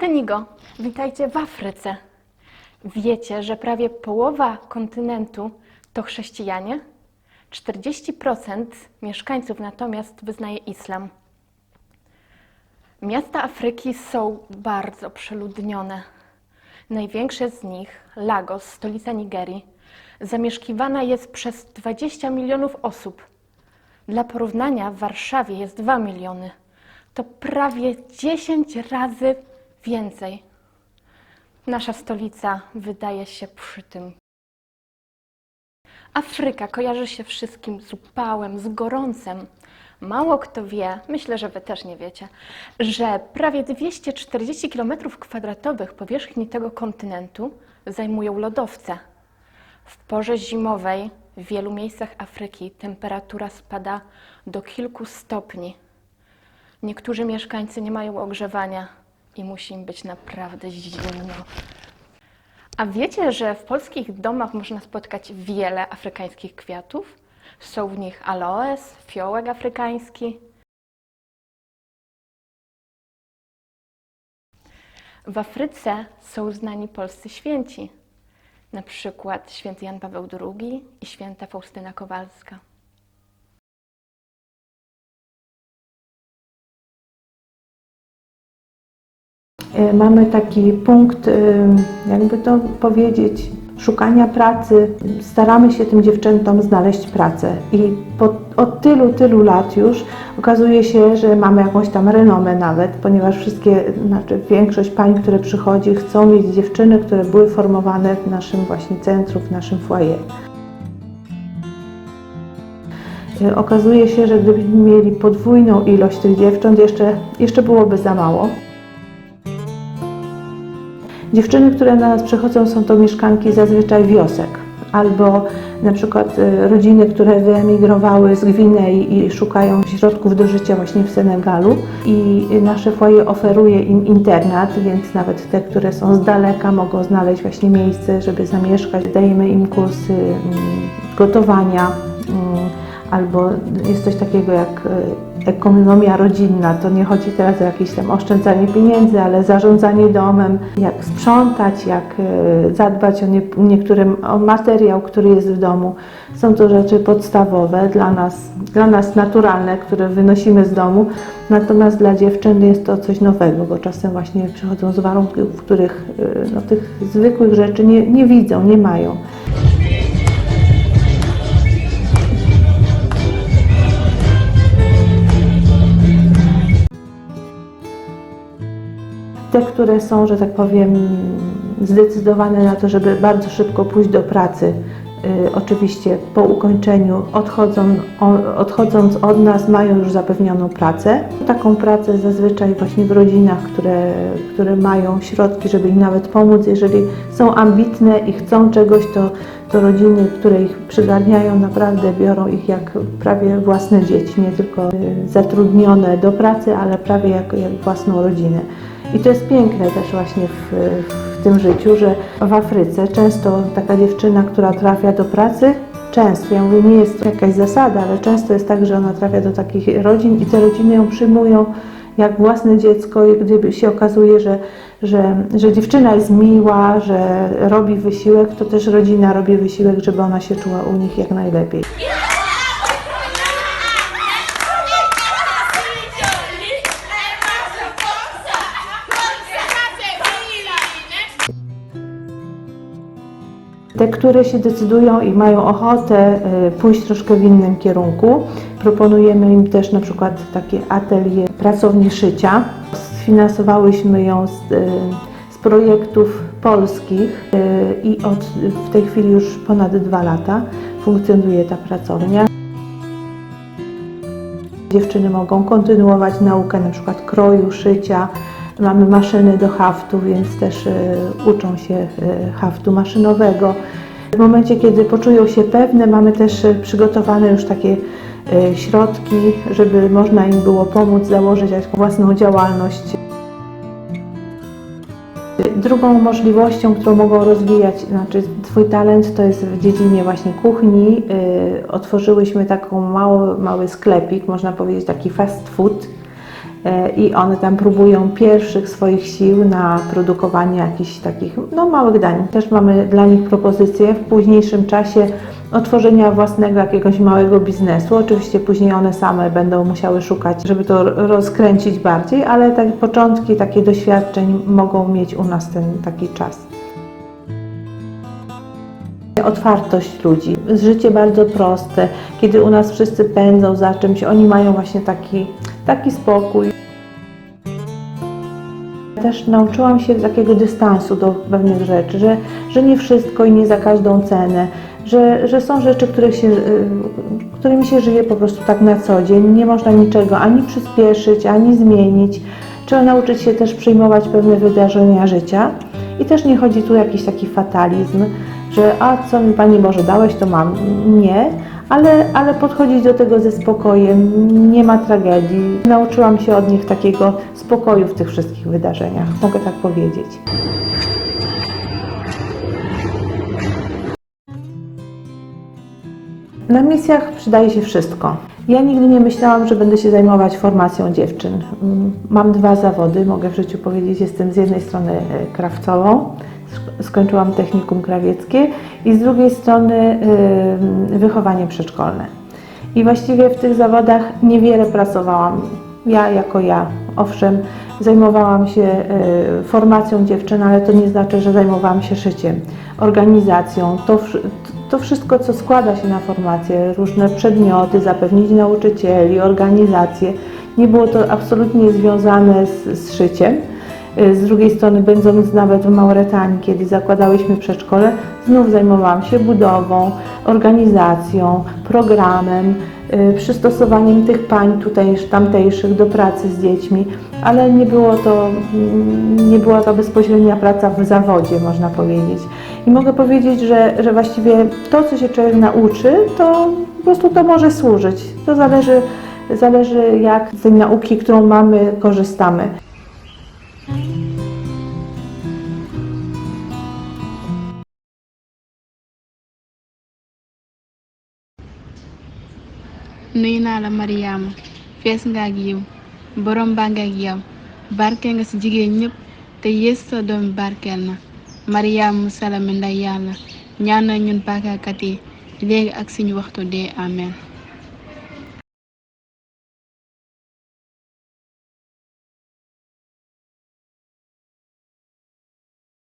Antenigo, witajcie w Afryce. Wiecie, że prawie połowa kontynentu to chrześcijanie? 40% mieszkańców natomiast wyznaje islam. Miasta Afryki są bardzo przeludnione. Największe z nich, Lagos, stolica Nigerii, zamieszkiwana jest przez 20 milionów osób. Dla porównania w Warszawie jest 2 miliony. To prawie 10 razy więcej. Nasza stolica wydaje się przy tym. Afryka kojarzy się wszystkim z upałem, z gorącem. Mało kto wie, myślę, że Wy też nie wiecie, że prawie 240 km2 powierzchni tego kontynentu zajmują lodowce. W porze zimowej w wielu miejscach Afryki temperatura spada do kilku stopni. Niektórzy mieszkańcy nie mają ogrzewania i musi im być naprawdę zimno. A wiecie, że w polskich domach można spotkać wiele afrykańskich kwiatów? Są w nich aloes, fiołek afrykański. W Afryce są znani polscy święci, na przykład święty Jan Paweł II i święta Faustyna Kowalska. Mamy taki punkt, e, jakby to powiedzieć, szukania pracy. Staramy się tym dziewczętom znaleźć pracę i po, od tylu, tylu lat już okazuje się, że mamy jakąś tam renomę nawet, ponieważ wszystkie, znaczy większość pań, które przychodzi, chcą mieć dziewczyny, które były formowane w naszym właśnie centrum, w naszym foyer. E, Okazuje się, że gdybyśmy mieli podwójną ilość tych dziewcząt, jeszcze, jeszcze byłoby za mało. Dziewczyny, które na nas przychodzą, są to mieszkanki zazwyczaj wiosek, albo na przykład y, rodziny, które wyemigrowały z Gwinei i szukają środków do życia właśnie w Senegalu. I nasze foyer oferuje im internat, więc nawet te, które są z daleka, mogą znaleźć właśnie miejsce, żeby zamieszkać. Dajemy im kursy mm, gotowania, mm, albo jest coś takiego jak y, ekonomia rodzinna. To nie chodzi teraz o jakieś tam oszczędzanie pieniędzy, ale zarządzanie domem, jak sprzątać, jak y, zadbać o, nie, niektóry o materiał, który jest w domu. Są to rzeczy podstawowe dla nas, dla nas naturalne, które wynosimy z domu. Natomiast dla dziewczyn jest to coś nowego, bo czasem właśnie przychodzą z warunków, w których y, no, tych zwykłych rzeczy nie, nie widzą, nie mają. Te, które są, że tak powiem, zdecydowane na to, żeby bardzo szybko pójść do pracy, y, oczywiście po ukończeniu, odchodzą, odchodząc od nas, mają już zapewnioną pracę. Taką pracę zazwyczaj właśnie w rodzinach, które, które mają środki, żeby im nawet pomóc. Jeżeli są ambitne i chcą czegoś, to, to rodziny, które ich przygarniają, naprawdę biorą ich jak prawie własne dzieci, nie tylko y, zatrudnione do pracy, ale prawie jak, jak własną rodzinę. I to jest piękne też właśnie w, w tym życiu, że w Afryce często taka dziewczyna, która trafia do pracy, często, ja mówię, nie jest to jakaś zasada, ale często jest tak, że ona trafia do takich rodzin i te rodziny ją przyjmują jak własne dziecko i gdyby się okazuje, że, że, że dziewczyna jest miła, że robi wysiłek, to też rodzina robi wysiłek, żeby ona się czuła u nich jak najlepiej. Te, które się decydują i mają ochotę y, pójść troszkę w innym kierunku, proponujemy im też na przykład takie atelier pracowni szycia. Sfinansowałyśmy ją z, y, z projektów polskich y, i od w tej chwili już ponad dwa lata funkcjonuje ta pracownia. Dziewczyny mogą kontynuować naukę na przykład kroju, szycia. Mamy maszyny do haftu, więc też y, uczą się y, haftu maszynowego. W momencie, kiedy poczują się pewne, mamy też y, przygotowane już takie środki, żeby można im było pomóc założyć jakąś własną działalność. Drugą możliwością, którą mogą rozwijać, znaczy swój talent, to jest w dziedzinie właśnie kuchni. Otworzyłyśmy taką mały, mały sklepik, można powiedzieć taki fast food. E, i one tam próbują pierwszych swoich sił na produkowanie jakichś takich no, małych dań. Też mamy dla nich propozycje w późniejszym czasie otworzenia własnego jakiegoś małego biznesu. Oczywiście później one same będą musiały szukać, żeby to rozkręcić bardziej, ale tak początki takich doświadczeń mogą mieć u nas ten taki czas. Otwartość ludzi, życie bardzo proste, kiedy u nas wszyscy pędzą za czymś, oni mają właśnie taki, taki spokój. Też nauczyłam się takiego dystansu do pewnych rzeczy, że, że nie wszystko i nie za każdą cenę, że, że są rzeczy, których się, y, którymi się żyje po prostu tak na co dzień. Nie można niczego ani przyspieszyć, ani zmienić. Trzeba nauczyć się też przyjmować pewne wydarzenia życia. I też nie chodzi tu jakiś taki fatalizm, że a co mi Panie Boże dałeś, to mam. Nie, ale, ale podchodzić do tego ze spokojem, nie ma tragedii. Nauczyłam się od nich takiego spokoju w tych wszystkich wydarzeniach, mogę tak powiedzieć. Na misjach przydaje się wszystko. Ja nigdy nie myślałam, że będę się zajmować formacją dziewczyn. Mm, Mam dwa zawody, mogę w życiu powiedzieć. Jestem z jednej strony e, krawcową, sk- skończyłam technikum krawieckie i z drugiej strony wychowanie przedszkolne. I właściwie w tych zawodach niewiele pracowałam. Ja jako ja, owszem, zajmowałam się y, formacją dziewczyn, ale to nie znaczy, że zajmowałam się szyciem, organizacją. To, to wszystko, co składa się na formację, różne przedmioty, zapewnić nauczycieli, organizację, nie było to absolutnie związane z, z szyciem. Y, Z drugiej strony, będąc nawet w Mauretanii, kiedy zakładałyśmy przedszkole, znów zajmowałam się budową, organizacją, programem, y, przystosowaniem tych pań tutaj tamtejszych do pracy z dziećmi, ale nie było to, mm, nie była to bezpośrednia praca w zawodzie, można powiedzieć. I mogę powiedzieć, że, że właściwie to, co się człowiek nauczy, to po prostu to może służyć. To zależy, zależy jak z tej nauki, którą mamy, korzystamy. Nuyu naa la Mariama. Fees nga ak yiw borom baa nga ak yow. Barkeel nga ci jigéen ñépp te Yeesu sa doom barkeel na. Mariama mu salame nday yàlla. Ñaanal ñun bàkkaarkat yi. Léegi ak suñu waxtu dee amen.